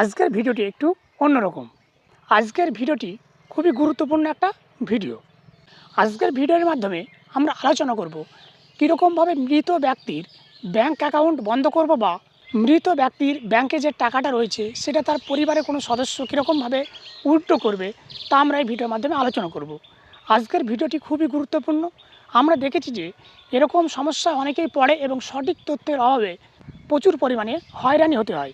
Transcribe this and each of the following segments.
আজকের ভিডিওটি একটু অন্যরকম। আজকের ভিডিওটি খুবই গুরুত্বপূর্ণ একটা ভিডিও। আজকের ভিডিওর মাধ্যমে আমরা আলোচনা করব কীরকমভাবে মৃত ব্যক্তির ব্যাংক অ্যাকাউন্ট বন্ধ করব বা মৃত ব্যক্তির ব্যাংকে যে টাকাটা রয়েছে সেটা তার পরিবারের কোনো সদস্য কীরকমভাবে উল্টো করবে তা আমরা এই ভিডিওর মাধ্যমে আলোচনা করব। আজকের ভিডিওটি খুবই গুরুত্বপূর্ণ। আমরা দেখেছি যে এরকম সমস্যা অনেকেই পড়ে এবং সঠিক তথ্যের অভাবে প্রচুর পরিমাণে হয়রানি হতে হয়।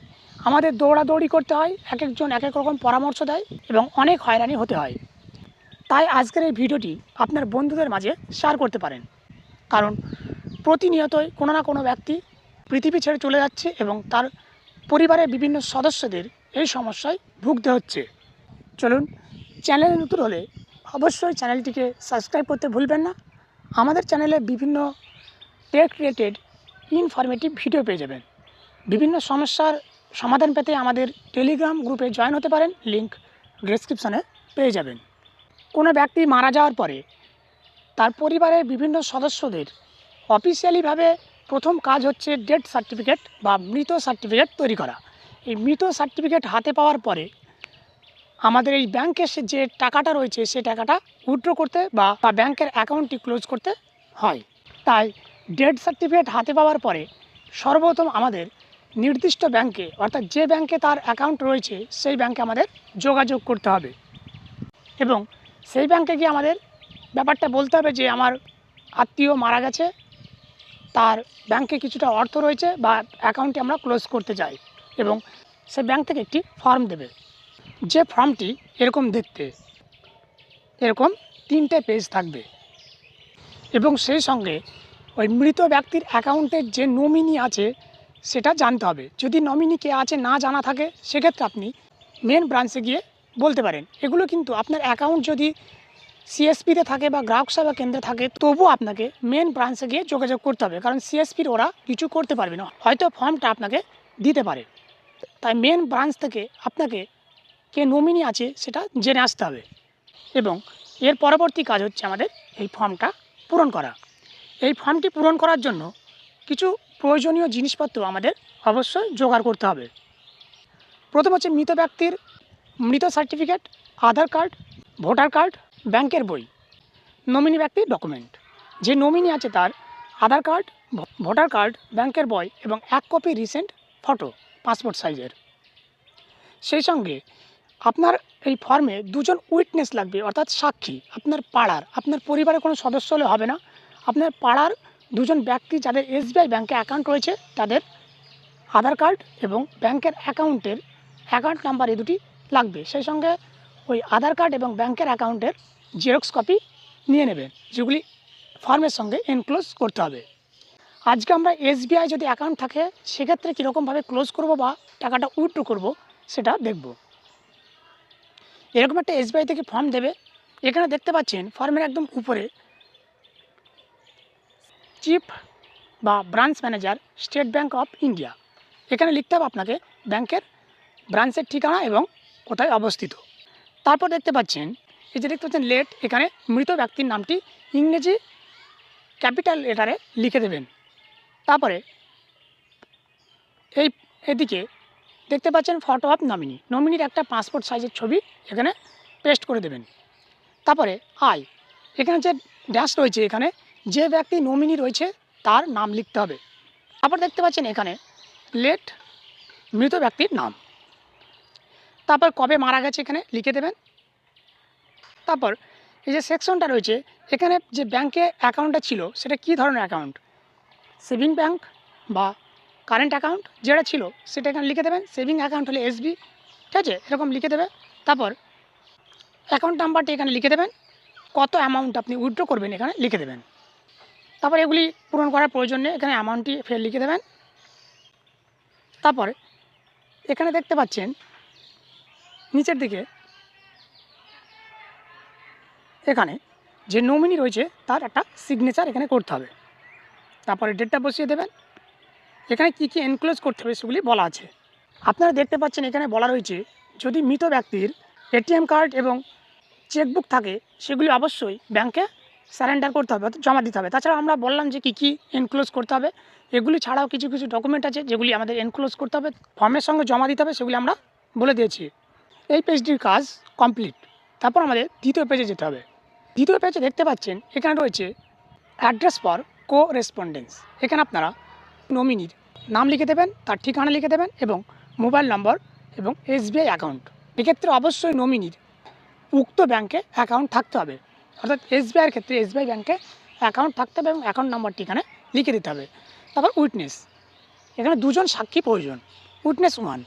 আমাদের দৌড়াদৌড়ি করতে হয় এক একজন এক এক রকম পরামর্শ দেয় এবং অনেক হয়রানি হতে হয়। তাই আজকের এই ভিডিওটি আপনার বন্ধুদের মাঝে শেয়ার করতে পারেন। কারণ প্রতিনিয়তই কোনো না কোনো ব্যক্তি পৃথিবী ছেড়ে চলে যাচ্ছে এবং তার পরিবারের বিভিন্ন সদস্যদের এই সমস্যায় ভুগতে হচ্ছে। চলুন, চ্যানেলে নতুন হলে অবশ্যই চ্যানেলটিকে সাবস্ক্রাইব করতে ভুলবেন না। আমাদের চ্যানেলে বিভিন্ন টেক রিলেটেড ইনফরমেটিভ ভিডিও পেয়ে যাবেন। বিভিন্ন সমস্যার সমাধান পেতে আমাদের টেলিগ্রাম গ্রুপে জয়েন হতে পারেন। লিংক ডেসক্রিপশানে পেয়ে যাবেন। কোনো ব্যক্তি মারা যাওয়ার পরে তার পরিবারের বিভিন্ন সদস্যদের অফিসিয়ালিভাবে প্রথম কাজ হচ্ছে ডেথ সার্টিফিকেট বা মৃত সার্টিফিকেট তৈরি করা। এই মৃত সার্টিফিকেট হাতে পাওয়ার পরে আমাদের এই ব্যাংকে যে টাকাটা রয়েছে, সে টাকাটা উইথড্র করতে বা বা ব্যাংকের অ্যাকাউন্টটি ক্লোজ করতে হয়। তাই ডেথ সার্টিফিকেট হাতে পাওয়ার পরে সর্বপ্রথম আমাদের নির্দিষ্ট ব্যাংকে, অর্থাৎ যে ব্যাংকে তার অ্যাকাউন্ট রয়েছে, সেই ব্যাংকে আমাদের যোগাযোগ করতে হবে। এবং সেই ব্যাংকে গিয়ে আমাদের ব্যাপারটা বলতে হবে যে, আমার আত্মীয় মারা গেছে, তার ব্যাংকে কিছুটা অর্থ রয়েছে বা অ্যাকাউন্টটি আমরা ক্লোজ করতে চাই এবং সে ব্যাংক থেকে একটি ফর্ম দেবে। যে ফর্মটি এরকম দেখতে, এরকম তিনটে পেজ থাকবে। এবং সেই সঙ্গে ওই মৃত ব্যক্তির অ্যাকাউন্টের যে নমিনি আছে সেটা জানতে হবে। যদি নমিনি কে আছে, না জানা থাকে, সেক্ষেত্রে আপনি মেন ব্রাঞ্চে গিয়ে বলতে পারেন। এগুলো কিন্তু আপনার অ্যাকাউন্ট যদি সিএসপিতে থাকে বা গ্রাহক সেবা কেন্দ্রে থাকে, তবুও আপনাকে মেন ব্রাঞ্চে গিয়ে যোগাযোগ করতে হবে। কারণ সিএসপির ওরা কিছু করতে পারবে না। হয়তো ফর্মটা আপনাকে দিতে পারে। তাই মেন ব্রাঞ্চ থেকে আপনাকে কে নমিনি আছে, সেটা জেনে আসতে হবে। এবং এর পরবর্তী কাজ হচ্ছে আমাদের এই ফর্মটা পূরণ করা। এই ফর্মটি পূরণ করার জন্য কিছু প্রয়োজনীয় জিনিসপত্র আমাদের অবশ্যই জোগাড় করতে হবে। প্রথম হচ্ছে মৃত ব্যক্তির মৃত certificate, Aadhaar card, voter card, ব্যাংকের বই, নমিনি ব্যক্তির ডকুমেন্ট। যে নমিনি আছে তার আধার কার্ড ভোটার কার্ড, ব্যাংকের বই এবং এক কপি রিসেন্ট ফটো, পাসপোর্ট সাইজের। সেই সঙ্গে আপনার এই ফর্মে দুজন উইটনেস লাগবে, অর্থাৎ সাক্ষী। আপনার পাড়ার, আপনার পরিবারের কোনো সদস্য হলে হবে না। আপনার পাড়ার দুজন ব্যক্তি যাদের এসবিআই ব্যাংকে অ্যাকাউন্ট রয়েছে, তাদের আধার কার্ড এবং ব্যাংকের অ্যাকাউন্টের অ্যাকাউন্ট নাম্বার এই দুটি লাগবে। সেই সঙ্গে ওই আধার কার্ড এবং ব্যাংকের অ্যাকাউন্টের জেরক্স কপি নিয়ে নেবেন যেগুলি ফর্মের সঙ্গে এনক্লোজ করতে হবে। আজকে আমরা এসবিআই যদি অ্যাকাউন্ট থাকে, সেক্ষেত্রে কীরকমভাবে ক্লোজ করব বা টাকাটা উইথড্র করব, সেটা দেখব। এরকম একটা এসবিআই থেকে ফর্ম দেবে। এখানে দেখতে পাচ্ছেন ফর্মের একদম উপরে চিফ বা branch manager State Bank of India. এখানে লিখতে হবে আপনাকে ব্যাংকের ব্রাঞ্চের ঠিকানা এবং কোথায় অবস্থিত। তারপর দেখতে পাচ্ছেন, এই যে দেখতে পাচ্ছেন লেট, এখানে মৃত ব্যক্তির নামটি ইংরেজি ক্যাপিটাল লেটারে লিখে দেবেন। তারপরে এই এদিকে দেখতে পাচ্ছেন ফটো অফ নমিনি। নমিনির একটা পাসপোর্ট সাইজের ছবি এখানে পেস্ট করে দেবেন। তারপরে আয় এখানে যে ড্যাশ রয়েছে এখানে যে ব্যক্তি নমিনি রয়েছে, তার নাম লিখতে হবে। আবার দেখতে পাচ্ছেন এখানে লেট মৃত ব্যক্তির নাম। তারপর কবে মারা গেছে এখানে, লিখে দেবেন। তারপর এই যে সেকশনটা রয়েছে, এখানে যে ব্যাংকে অ্যাকাউন্টটা ছিল, সেটা কী ধরনের অ্যাকাউন্ট সেভিং ব্যাংক বা কারেন্ট অ্যাকাউন্ট যেটা ছিল, সেটা এখানে লিখে দেবেন। সেভিং অ্যাকাউন্ট হলে এসবি ঠিক আছে? এরকম লিখে দেবে। তারপর অ্যাকাউন্ট নাম্বারটি এখানে লিখে দেবেন। কত অ্যামাউন্ট আপনি উইথড্র করবেন এখানে, লিখে দেবেন। তারপর এগুলি পূরণ করার প্রয়োজন নেই। এখানে অ্যামাউন্টটি ফের লিখে দেবেন। তারপরে এখানে দেখতে পাচ্ছেন, নিচের দিকে এখানে যে নমিনি রয়েছে, তার একটা সিগনেচার এখানে করতে হবে। তারপরে ডেটটা বসিয়ে দেবেন। এখানে কী কী এনক্লোজ করতে হবে সেগুলি বলা আছে। আপনারা দেখতে পাচ্ছেন এখানে বলা রয়েছে, যদি মৃত ব্যক্তির এটিএম কার্ড এবং চেকবুক থাকে, সেগুলি অবশ্যই ব্যাংকে স্যারেন্ডার করতে হবে, অর্থাৎ জমা দিতে হবে। তাছাড়া আমরা বললাম যে কী কী এনক্লোজ করতে হবে। এগুলি ছাড়াও কিছু কিছু ডকুমেন্ট আছে যেগুলি আমাদের এনক্লোজ করতে হবে। ফর্মের সঙ্গে জমা দিতে হবে সেগুলি আমরা বলে দিয়েছি। এই পেজটির কাজ কমপ্লিট তারপর আমাদের দ্বিতীয় পেজে যেতে হবে। দ্বিতীয় পেজে দেখতে পাচ্ছেন, এখানে রয়েছে অ্যাড্রেস ফর কো রেসপন্ডেন্স এখানে আপনারা নমিনির নাম লিখে দেবেন, তার ঠিকানা লিখে দেবেন এবং মোবাইল নম্বর এবং এসবিআই অ্যাকাউন্ট এক্ষেত্রে অবশ্যই নমিনির উক্ত ব্যাংকে অ্যাকাউন্ট থাকতে হবে। অর্থাৎ এসবিআইয়ের ক্ষেত্রে এসবিআই ব্যাংকে অ্যাকাউন্ট থাকতে হবে এবং অ্যাকাউন্ট নাম্বারটি এখানে লিখে দিতে হবে। তারপর উইটনেস এখানে দুজন সাক্ষী প্রয়োজন। উইটনেস ওয়ান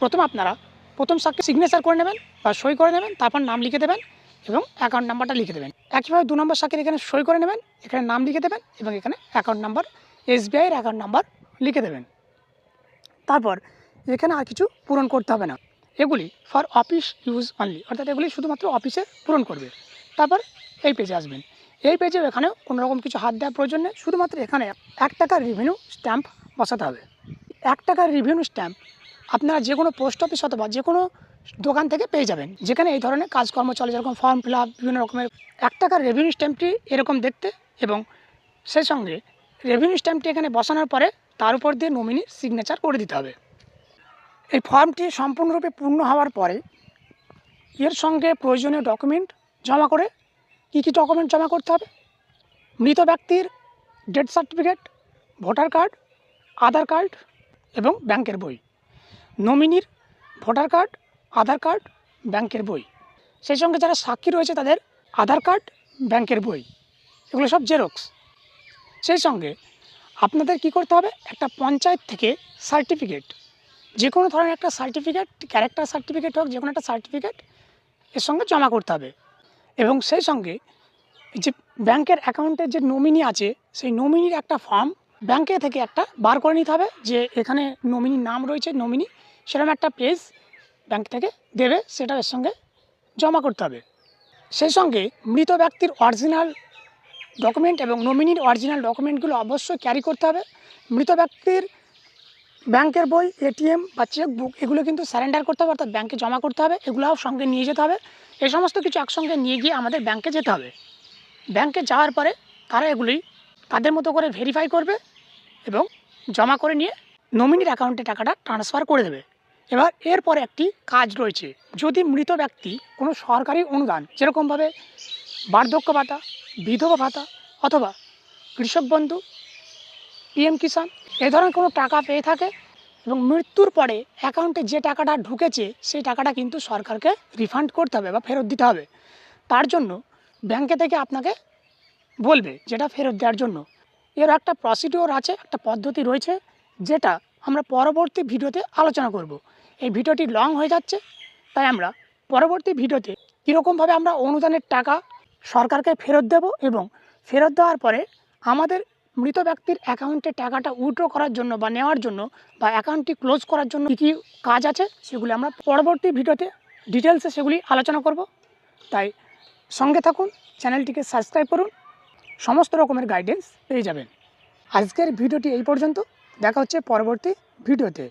প্রথম আপনারা প্রথম সাক্ষী সিগনেচার করে নেবেন বা সই করে নেবেন, তারপর নাম লিখে দেবেন এবং অ্যাকাউন্ট নাম্বারটা লিখে দেবেন। একইভাবে দু নম্বর সাক্ষীর এখানে সই করে নেবেন, এখানে নাম লিখে দেবেন এবং এখানে অ্যাকাউন্ট নাম্বার এসবিআইয়ের অ্যাকাউন্ট নাম্বার লিখে দেবেন। তারপর এখানে আর কিছু পূরণ করতে হবে না। এগুলি ফর অফিস ইউজ অনলি অর্থাৎ এগুলি শুধুমাত্র অফিসে পূরণ করবে। তারপর এই পেজে আসবেন। এই পেজেও এখানেও কোনো রকম কিছু হাত দেওয়ার প্রয়োজন নেই, শুধুমাত্র এখানে এক টাকার রিভিনিউ স্ট্যাম্প বসাতে হবে। এক টাকার রিভিনিউ স্ট্যাম্প আপনারা যে কোনো পোস্ট অফিস অথবা যে কোনো দোকান থেকে পেয়ে যাবেন। যেখানে এই ধরনের কাজকর্ম চলে, যেরকম ফর্ম ফিল আপ বিভিন্ন রকমের। এক টাকার রেভিনিউ স্ট্যাম্পটি এরকম দেখতে এবং সেই সঙ্গে রেভিনিউ স্ট্যাম্পটি এখানে বসানোর পরে তার উপর দিয়ে নমিনি সিগনেচার করে দিতে হবে। এই ফর্মটি সম্পূর্ণরূপে পূর্ণ হওয়ার পরে এর সঙ্গে প্রয়োজনীয় ডকুমেন্ট জমা করে কী কী ডকুমেন্ট জমা করতে হবে? মৃত ব্যক্তির death certificate voter card Aadhaar card এবং ব্যাংকের বই। নমিনির ভোটার কার্ড আধার কার্ড ব্যাংকের বই। সেই সঙ্গে যারা সাক্ষী রয়েছে তাদের আধার কার্ড ব্যাংকের বই। এগুলো সব জেরক্স সেই সঙ্গে আপনাদের কি করতে হবে? একটা পঞ্চায়েত থেকে সার্টিফিকেট যে কোনো ধরনের একটা সার্টিফিকেট ক্যারেক্টার সার্টিফিকেট হোক, যে কোনো একটা সার্টিফিকেট এর সঙ্গে জমা করতে হবে। এবং সেই সঙ্গে যে ব্যাংকের অ্যাকাউন্টের যে নমিনি আছে, সেই নমিনির একটা ফর্ম ব্যাংকে থেকে একটা বার করে নিতে হবে যে এখানে নমিনির নাম রয়েছে নমিনি সেরকম একটা পেজ ব্যাংক থেকে দেবে, সেটা এর সঙ্গে জমা করতে হবে। সেই সঙ্গে মৃত ব্যক্তির অরিজিনাল ডকুমেন্ট এবং নমিনির অরিজিনাল ডকুমেন্টগুলো অবশ্যই ক্যারি করতে হবে। মৃত ব্যক্তির ব্যাংকের বই, এটিএম বা চেক বুক এগুলো কিন্তু স্যারেন্ডার করতে হবে, অর্থাৎ ব্যাংকে জমা করতে হবে, এগুলোও সঙ্গে নিয়ে যেতে হবে। এই সমস্ত কিছু একসঙ্গে নিয়ে গিয়ে আমাদের ব্যাংকে যেতে হবে। ব্যাংকে যাওয়ার পরে তারা এগুলি তাদের মতো করে ভেরিফাই করবে এবং জমা করে নিয়ে নমিনির অ্যাকাউন্টে টাকাটা ট্রান্সফার করে দেবে। এবার এরপরে একটি কাজ রয়েছে। যদি মৃত ব্যক্তি কোনো সরকারি অনুদান, যেরকমভাবে বার্ধক্য ভাতা, বিধবা ভাতা অথবা কৃষক বন্ধু, পিএম কিষাণ এ ধরনের কোনো টাকা পেয়ে থাকে এবং মৃত্যুর পরে অ্যাকাউন্টে যে টাকাটা ঢুকেছে, সেই টাকাটা কিন্তু সরকারকে রিফান্ড করতে হবে বা ফেরত দিতে হবে। তার জন্য ব্যাংকে থেকে আপনাকে বলবে যেটা ফেরত দেওয়ার জন্য। এর একটা প্রসিডিওর আছে, একটা পদ্ধতি রয়েছে, যেটা আমরা পরবর্তী ভিডিওতে আলোচনা করব। এই ভিডিওটি লং হয়ে যাচ্ছে, তাই আমরা পরবর্তী ভিডিওতে কীরকমভাবে আমরা অনুদানের টাকা সরকারকে ফেরত দেব এবং ফেরত দেওয়ার পরে আমাদের মৃত ব্যক্তির অ্যাকাউন্টে টাকাটা উইথড্র করার জন্য বা নেওয়ার জন্য বা অ্যাকাউন্টটি ক্লোজ করার জন্য কী কী কাজ আছে সেগুলি আমরা পরবর্তী ভিডিওতে ডিটেলসে সেগুলি আলোচনা করব। তাই সঙ্গে থাকুন, চ্যানেলটিকে সাবস্ক্রাইব করুন, সমস্ত রকমের গাইডেন্স পেয়ে যাবেন। আজকের ভিডিওটি এই পর্যন্ত, দেখা হচ্ছে পরবর্তী ভিডিওতে।